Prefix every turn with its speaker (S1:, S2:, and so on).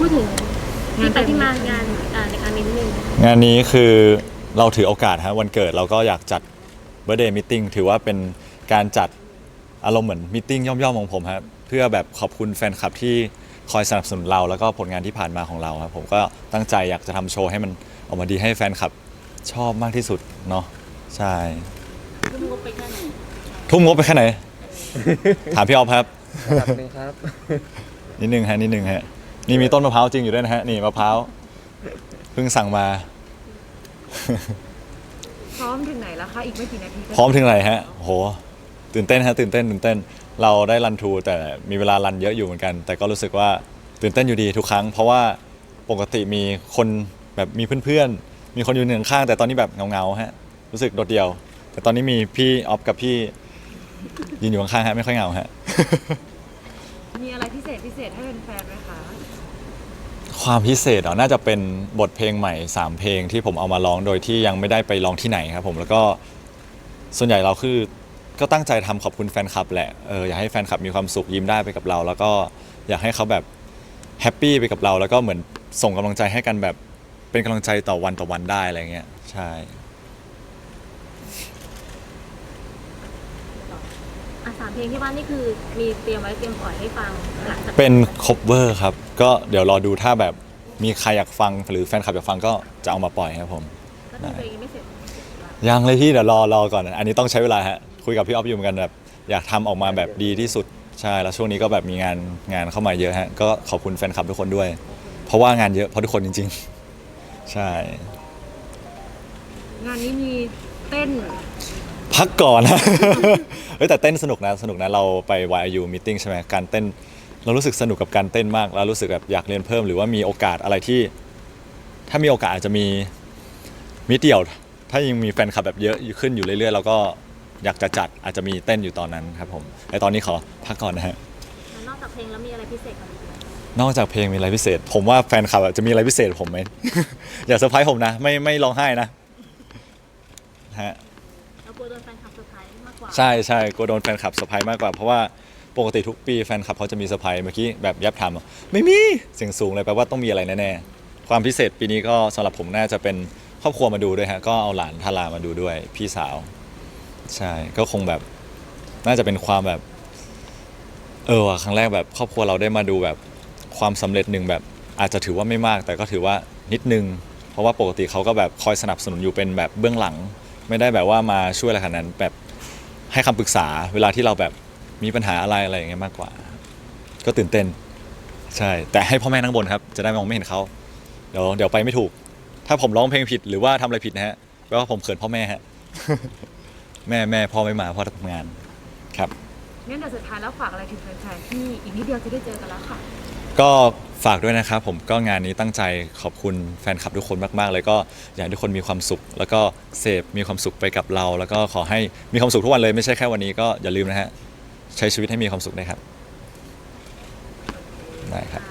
S1: พูดถึงที่ไปที่มางานอ่าในครั้งนี้นิดนึง
S2: งานนี้คือเราถือโอกาสฮะวันเกิดเราก็อยากจัด birthday meeting ถือว่าเป็นการจัดอารมณ์เหมือนมิ팅ย่อมๆของผมครับเพื่อแบบขอบคุณแฟนคลับที่คอยสนับสนุนเราแล้วก็ผลงานที่ผ่านมาของเราครับผมก็ตั้งใจอยากจะทำโชว์ให้มันออกมาดีให้แฟนคลับชอบมากที่สุดเนาะใช่
S1: ทุ่มงบไปแค่ไหน
S2: ทุ่มงบไปแค่ไหน ถามพี่ออฟครับ
S3: ระดับหนึ่งครับ
S2: นิดนึงฮะนิดนึงฮะ นี่มีต้นมะพร้าวจริงอยู่ด้วยนะฮะ นี่มะพร้าวเพิ่งสั่งมา
S4: พร้อมถึงไหนแล้วคะ อีกไม่กี่นาทีก็
S2: พร้อมถึงไหนฮะโห ตื่นเต้นฮะ ตื่นเต้น ตื่นเต้น เราได้รันทูแต่มีเวลารันเยอะอยู่เหมือนกัน แต่ก็รู้สึกว่าตื่นเต้นอยู่ดีทุกครั้ง เพราะว่าปกติมีคนแบบมีเพื่อนๆ มีคนอยู่หนึ่งข้างๆแต่ตอนนี้แบบเงาๆฮะ รู้สึกโดดเดี่ยว แต่ตอนนี้มีพี่ออฟกับพี่ยืนอยู่ข้างๆฮะ ไม่ค่อยเหงาฮะ
S4: มีอะไรพิเศษพิเศษให้แฟนๆไหมคะ
S2: ความพิเศษเหรอน่าจะเป็นบทเพลงใหม่ 3 เพลงที่ผมเอามาร้องโดยที่ยังไม่ได้ไปร้องที่ไหนครับผมแล้วก็ส่วนใหญ่เราคือก็ตั้งใจทำขอบคุณแฟนคลับแหละเอออยากให้แฟนคลับมีความสุขยิ้มได้ไปกับเรา แล้วก็อยากให้เขาแบบแฮปปี้ไปกับเรา แล้วก็เหมือนส่งกำลังใจให้กันแบบเป็นกำลังใจต่อวันต่อวันได้อะไรเงี้ยใช่
S1: อะสามเพลงที่ว่านี่คือมีเตรียมไว้เตรียมปล่อยให้ฟังหลังจาก
S2: เป็นคอ v เ r ครับ ก็เดี๋ยวรอดูถ้าแบบมีใครอยากฟังหรือแฟนคลับอยากฟังก็จะเอามาปล่อยครับผม
S1: ก็คือเพลงยังไม่เสร็จ
S2: ยังเลยพี่เดี๋ยวรอรอก่อน อันนี้ต้องใช้เวลาฮะคุยกับพี่ออฟอยู่เหมือนกันแบบอยากทำออกมาแบบดีที่สุดใช่แล้วช่วงนี้ก็แบบมีงานงานเข้ามาเยอะฮะก็ขอบคุณแฟนคลับทุกคนด้วย เพราะว่างานเยอะเพราะทุกคนจริง ๆ ใช่
S4: งานนี้มีเต้น
S2: พักก่อนนะ เฮ้ยแต่เต้นสนุกนะสนุกนะเราไป YU meeting ใช่ไหมการเต้น เรารู้สึกสนุกกับการเต้นมากแล้วรู้สึกแบบอยากเรียนเพิ่มหรือว่ามีโอกาสอะไรที่ ถ้ามีโอกาสอาจจะมีมิเดียว ถ้ายังมีแฟนคลับแบบเยอะขึ้นอยู่เรื่อยๆแล้วก็อยากจะจัดอาจจะมีเต้นอยู่ตอนนั้นครับผมแต่ตอนนี้ขอพักก่อนนะฮะ
S1: แล้วนอกจากเพลงแล้วมีอะไรพิเศษกว่านี้ไหม
S2: นอกจากเพลงมีอะไรพิเศษ ผมว่าแฟนคลับอะจะมีอะไรพิเศษกับผมไหม อย่าเซอร์ไพรส์ผมนะ ไม่ไม่ร้องไห้นะฮะ
S1: เราก ลัวโดนแฟนคลับเซอร์ไพรส์มากกว่า
S2: ใช่ใช่กลัวโดนแฟนคลับเซอร์ไพรส์มากกว่า เพราะว่าปกติทุกปีแฟนคลับเขาจะมีเซอร์ไพรส์เมื่อกี้แบบยับถามบอกไม่มีเสียงสูงเลยแปลว่าต้องมีอะไรแน่ๆ ความพิเศษปีนี้ก็สำหรับผมน่าจะเป็นครอบครัวมาดูด้วยฮะก็เอาหลานทารามาดูด้วย พี่สาว ใช่ก็คงแบบน่าจะเป็นความแบบ เออว่ะครั้งแรกแบบครอบครัวเราได้มาดูแบบความสำเร็จหนึ่งแบบอาจจะถือว่าไม่มากแต่ก็ถือว่านิดนึง เพราะว่าปกติเขาก็แบบคอยสนับสนุนอยู่เป็นแบบเบื้องหลัง ไม่ได้แบบว่ามาช่วยอะไรขนาดนั้นแบบให้คำปรึกษาเวลาที่เราแบบมีปัญหาอะไรอะไรอย่างเงี้ยมากกว่า ก็ตื่นเต้น ใช่ แต่ให้พ่อแม่นั่งบนครับ จะได้มองไม่เห็นเขาเดี๋ยวเดี๋ยวไปไม่ถูก ถ้าผมร้องเพลงผิดหรือว่าทำอะไรผิดนะฮะแปลว่าผมเขินพ่อแม่ฮะ แม่แม่พ่อไม่มาพ่อทำงานครับ
S4: งั้นเดี๋ยวสุดท้ายแล้วฝากอะไรถึงแฟนๆที่อีกนิดเดียวจะได้เจอกันแล้วค่ะ
S2: ก็ฝากด้วยนะครับผมก็งานนี้ตั้งใจขอบคุณแฟนคลับทุกคนมาก ๆ เลยก็อยากให้ทุกคนมีความสุข แล้วก็เสพมีความสุขไปกับเรา แล้วก็ขอให้มีความสุขทุกวันเลยไม่ใช่แค่วันนี้ก็อย่าลืมนะฮะใช้ชีวิตให้มีความสุขนะครับได้ครับ